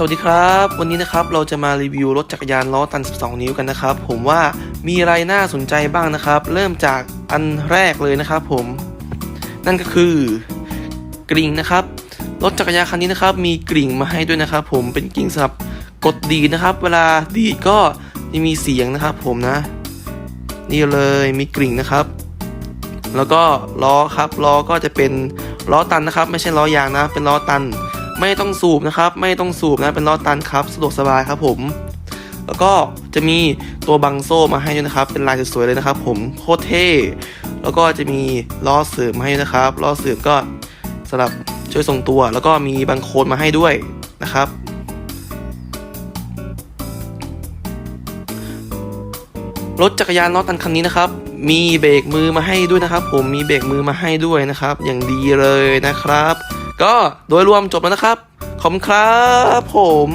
สวัสดีครับ วันนี้นะครับเราจะมารีวิวรถจักรยานล้อตัน 12 นิ้วกันนะครับ ผมว่ามีอะไรน่าสนใจบ้างนะครับ เริ่มจากอันแรกเลยนะครับ ผม นั่นก็คือกริ่งนะครับรถจักรยานคันนี้นะครับ มีกริ่งมาให้ด้วยนะครับ ผมเป็นกริ่งสำหรับกดดีนะครับ เวลาดีก็จะมีเสียงนะครับ ผมนะ นี่เลยมีกริ่งนะครับ แล้วก็ล้อครับล้อก็จะเป็นล้อตันนะครับ ไม่ใช่ล้อยางนะ เป็นล้อตัน ไม่ต้องสูบนะครับ ไม่ต้องสูบนะเป็นล้อตันครับสะดวกสบายครับผม แล้วก็จะมีตัวบังโซ่มาให้ด้วยนะครับ เป็นลายสวยๆเลยนะครับ ผมโคตรเท่แล้วก็จะมีล้อเสริมมาให้นะครับล้อเสริมก็สำหรับช่วยทรงตัว แล้วก็มีบังโคลนมาให้ด้วยนะครับรถจักรยานล้อตันคันนี้นะครับ มีเบรกมือมาให้ด้วยนะครับ ผมมีเบรกมือมาให้ด้วยนะครับ อย่างดีเลยนะครับ ก็โดยรวมจบแล้วนะครับ ขอบคุณครับผม